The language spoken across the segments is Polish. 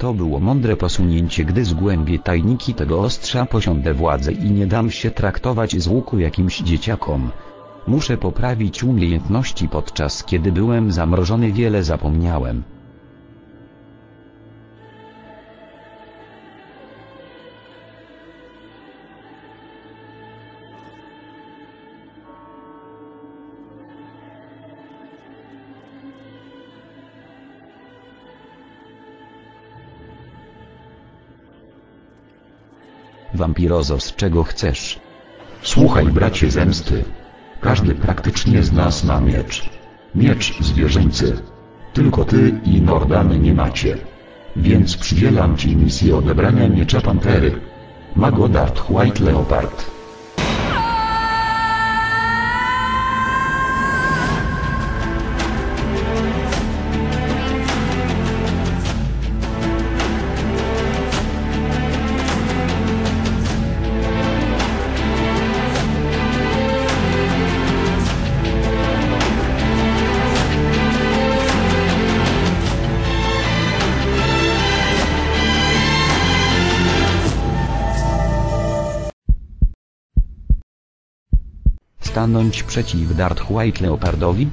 To było mądre posunięcie gdy zgłębię tajniki tego ostrza posiądę władzę i nie dam się traktować z łuku jakimś dzieciakom. Muszę poprawić umiejętności podczas kiedy byłem zamrożony wiele zapomniałem. Wampirozo z czego chcesz? Słuchaj bracie zemsty. Każdy praktycznie z nas ma miecz. Miecz zwierzęcy. Tylko ty i Nordan nie macie. Więc przydzielam ci misję odebrania miecza Pantery. Mago Dart White Leopard. Stanąć przeciw Darth White Leopardowi?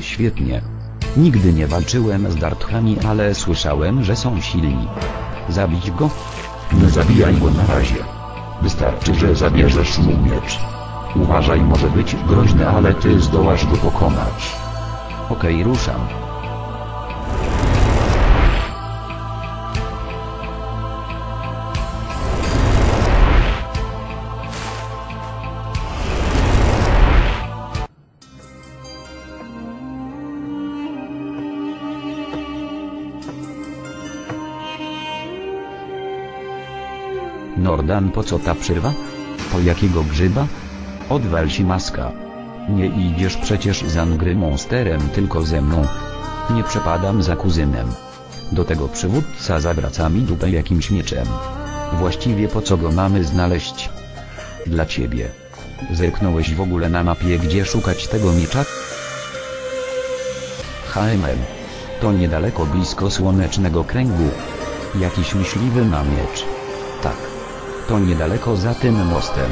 Świetnie. Nigdy nie walczyłem z Darthami, ale słyszałem, że są silni. Zabić go? Nie zabijaj go na razie. Wystarczy, że zabierzesz mu miecz. Uważaj, może być groźny, ale ty zdołasz go pokonać. Okej, ruszam. Nordan po co ta przerwa? Po jakiego grzyba? Odwal się maska. Nie idziesz przecież za Angry Monsterem tylko ze mną. Nie przepadam za kuzynem. Do tego przywódca zawraca mi dupę jakimś mieczem. Właściwie po co go mamy znaleźć? Dla ciebie. Zerknąłeś w ogóle na mapie gdzie szukać tego miecza? HMM. To niedaleko blisko słonecznego kręgu. Jakiś myśliwy ma miecz. Tak. To niedaleko za tym mostem.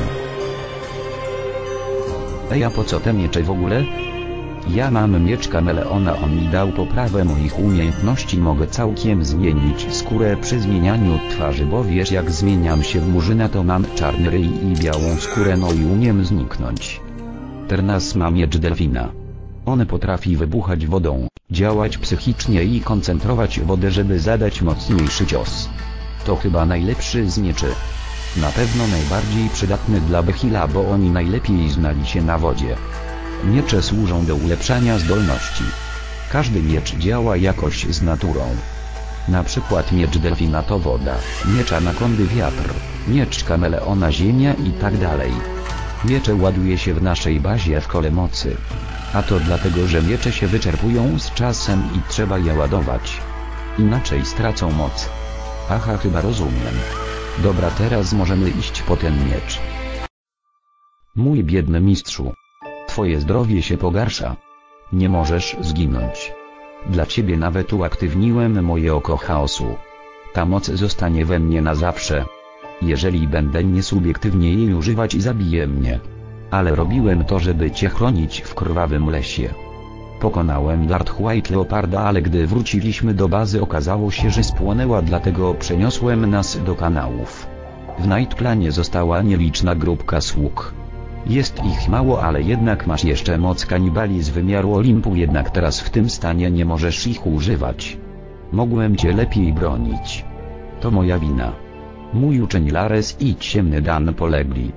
Ej, a po co te miecze w ogóle? Ja mam miecz kameleona, on mi dał poprawę moich umiejętności, mogę całkiem zmienić skórę przy zmienianiu twarzy, bo wiesz jak zmieniam się w murzyna to mam czarny ryj i białą skórę, no i umiem zniknąć. Ternas ma miecz delfina. On potrafi wybuchać wodą, działać psychicznie i koncentrować wodę, żeby zadać mocniejszy cios. To chyba najlepszy z mieczy. Na pewno najbardziej przydatny dla Behila, bo oni najlepiej znali się na wodzie. Miecze służą do ulepszania zdolności. Każdy miecz działa jakoś z naturą. Na przykład miecz delfina to woda, miecz anakondy wiatr, miecz kameleona ziemia i tak dalej. Miecze ładuje się w naszej bazie w kole mocy. A to dlatego, że miecze się wyczerpują z czasem i trzeba je ładować. Inaczej stracą moc. Aha, chyba rozumiem. Dobra, teraz możemy iść po ten miecz. Mój biedny mistrzu. Twoje zdrowie się pogarsza. Nie możesz zginąć. Dla ciebie nawet uaktywniłem moje oko chaosu. Ta moc zostanie we mnie na zawsze. Jeżeli będę niesubiektywnie jej używać zabije mnie. Ale robiłem to żeby cię chronić w krwawym lesie. Pokonałem Darth White Leoparda, ale gdy wróciliśmy do bazy okazało się, że spłonęła dlatego przeniosłem nas do kanałów. W Nightplanie została nieliczna grupka sług. Jest ich mało, ale jednak masz jeszcze moc kanibali z wymiaru Olimpu, jednak teraz w tym stanie nie możesz ich używać. Mogłem cię lepiej bronić. To moja wina. Mój uczeń Lares i ciemny Dan polegli.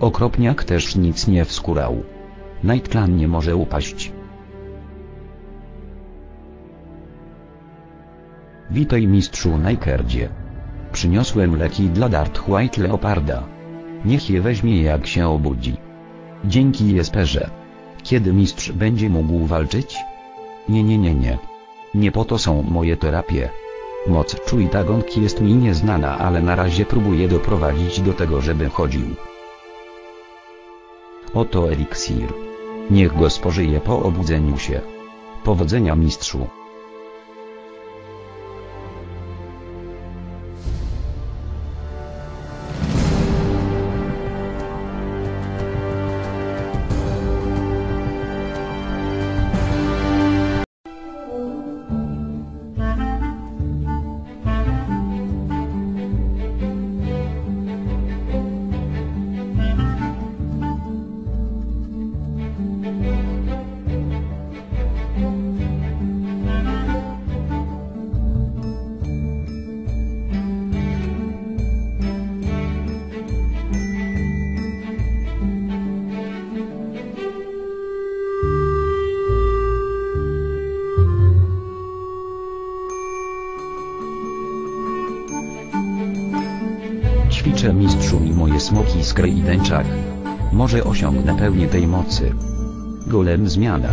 Okropniak też nic nie wskórał. Nightplan nie może upaść. Witaj mistrzu Najkerdzie. Przyniosłem leki dla Darth White Leoparda. Niech je weźmie jak się obudzi. Dzięki Jesperze. Kiedy mistrz będzie mógł walczyć? Nie nie nie nie. Nie po to są moje terapie. Moc Chuitagonki jest mi nieznana, ale na razie próbuję doprowadzić do tego, żeby chodził. Oto eliksir. Niech go spożyje po obudzeniu się. Powodzenia mistrzu. Smoki skry i dęczak. Może osiągnę pełnię tej mocy. Golem zmiana.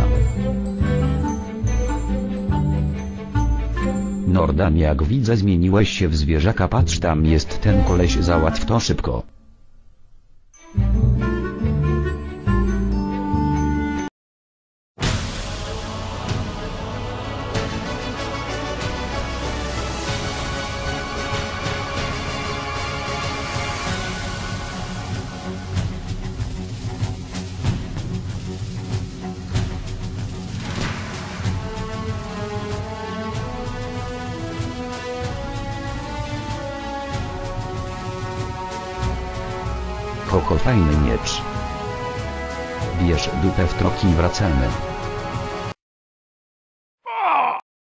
Nordan jak widzę zmieniłeś się w zwierzaka patrz tam jest ten koleś załatw to szybko. Koko fajny miecz. Bierz dupę w troki i wracamy.